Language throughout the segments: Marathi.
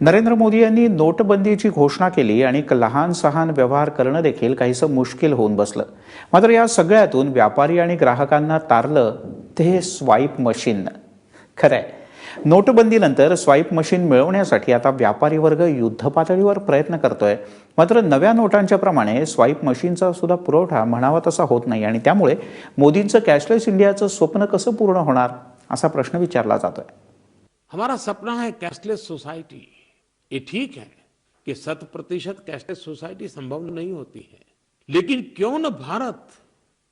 नरेंद्र मोदी यांनी नोटबंदीची घोषणा केली आणि लहान सहान व्यवहार करणं देखील काहीसं मुश्किल होऊन बसलं. मात्र या सगळ्यातून व्यापारी आणि ग्राहकांना तारलं ते स्वाईप मशीन. खरंय. नोटबंदीनंतर स्वाईप मशीन मिळवण्यासाठी आता व्यापारी वर्ग युद्धपातळीवर प्रयत्न करतोय. मात्र नव्या नोटांच्या प्रमाणे स्वाईप मशीनचा सुद्धा पुरवठा म्हणावा तसा होत नाही आणि त्यामुळे मोदींचं कॅशलेस इंडियाचं स्वप्न कसं पूर्ण होणार असा प्रश्न विचारला जातोय. हमारा सपना है कैशलेस सोसायटी ये ठीक है कि शत प्रतिशत कैशलेस सोसाइटी संभव नहीं होती है। लेकिन क्यों न भारत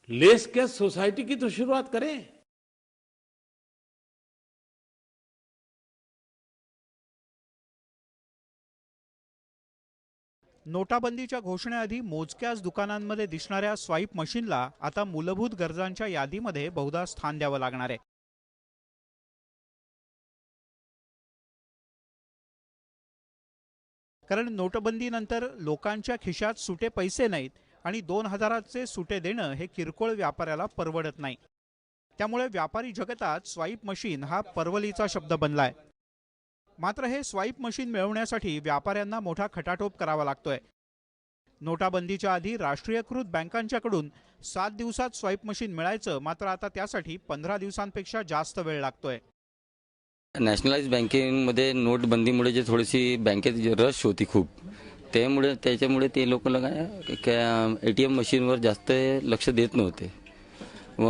लेस कैश सोसाइटी की तो शुरुआत करे? नोटाबंदीच्या घोषणेआधी मोजक्याच दुकानांमध्ये दिसणाऱ्या स्वाईप मशीनला आता मूलभूत गरजांच्या यादीमध्ये बहुधा स्थान द्यावं लागणार आहे. कारण नोटबंदीनंतर लोकांच्या खिशात सुटे पैसे नाहीत आणि दोन हजाराचे सुटे देणं हे किरकोळ व्यापाऱ्याला परवडत नाही. त्यामुळे व्यापारी जगतात स्वाईप मशीन हा परवलीचा शब्द बनलाय. मात्र हे स्वाईप मशीन मिळवण्यासाठी व्यापाऱ्यांना मोठा खटाटोप करावा लागतोय. नोटाबंदीच्या आधी राष्ट्रीयकृत बँकांच्याकडून सात दिवसात स्वाईप मशीन मिळायचं मात्र आता त्यासाठी पंधरा दिवसांपेक्षा जास्त वेळ लागतोय. नॅशनलाइज बँकिंगमध्ये नोटबंदीमुळे जे थोडीशी बँकेत जे रश होती खूप त्यामुळे त्याच्यामुळे ते लोक काय ए टी एम मशीनवर जास्त लक्ष देत नव्हते. व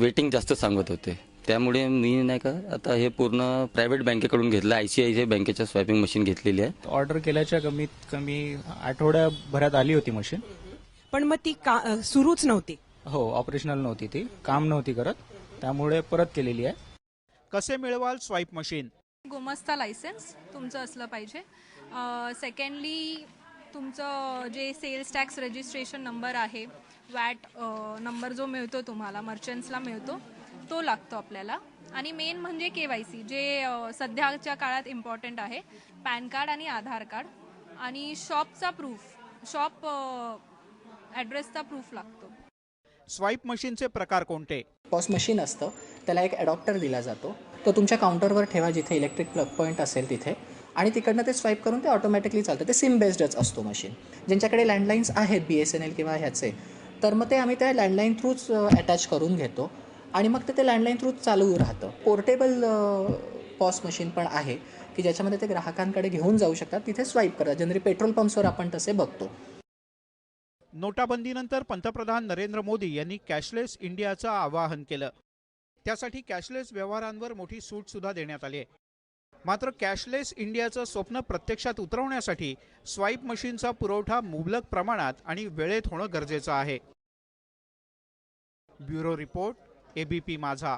वेटिंग जास्त सांगत होते. त्यामुळे मी नाही का आता हे पूर्ण प्रायव्हेट बँकेकडून घेतलं. I C I C I बँकेच्या स्वॅपिंग मशीन घेतलेली आहे. ऑर्डर केल्याच्या कमीत कमी आठवड्याभरात आली होती मशीन. पण मग ती सुरूच नव्हती. हो ऑपरेशनल नव्हती ती. काम नव्हती करत. त्यामुळे परत केलेली आहे. कसे मिळवाल स्वाईप मशीन? गुमस्ता लायसन्स तुमचं असलं पाहिजे. सेकंडली तुमचं जे सेल्स टॅक्स रजिस्ट्रेशन नंबर आहे वॅट नंबर जो मिळतो तुम्हाला मर्चंट्सला मिळतो तो लागतो आपल्याला. आणि मेन म्हणजे के वाय सी जे सध्याच्या काळात इम्पॉर्टंट आहे पॅन कार्ड आणि आधार कार्ड. आणि शॉपचा प्रूफ शॉप ॲड्रेसचा प्रूफ लागतो. स्वाईप मशीनचे प्रकार कोणते? पॉस मशीन असतं त्याला एक ॲडॉप्टर दिला जातो. तो तुमच्या काउंटरवर ठेवा जिथे इलेक्ट्रिक प्लग पॉईंट असेल तिथे. आणि तिकडनं ते स्वाईप करून ते ऑटोमॅटिकली चालतं. ते सिम बेस्डच असतो मशीन ज्यांच्याकडे लँडलाईन्स आहेत बी एस एन एल किंवा ह्याचे तर मग ते आम्ही त्या लँडलाईन थ्रूच अटॅच करून घेतो. आणि मग ते ते लँडलाईन थ्रूच चालू राहतं. पोर्टेबल पॉस मशीन पण आहे की ज्याच्यामध्ये ते ग्राहकांकडे घेऊन जाऊ शकतात. तिथे स्वाईप करतात जनरली पेट्रोल पंप्सवर आपण तसे बघतो. नोटाबंदीनंतर पंतप्रधान नरेंद्र मोदी यांनी कॅशलेस इंडियाचं आवाहन केलं. त्यासाठी कॅशलेस व्यवहारांवर मोठी सूट सुद्धा देण्यात आली आहे. मात्र कॅशलेस इंडियाचं स्वप्न प्रत्यक्षात उतरवण्यासाठी स्वाईप मशीनचा पुरवठा मुबलक प्रमाणात आणि वेळेत होणं गरजेचं आहे. ब्युरो रिपोर्ट एबीपी माझा.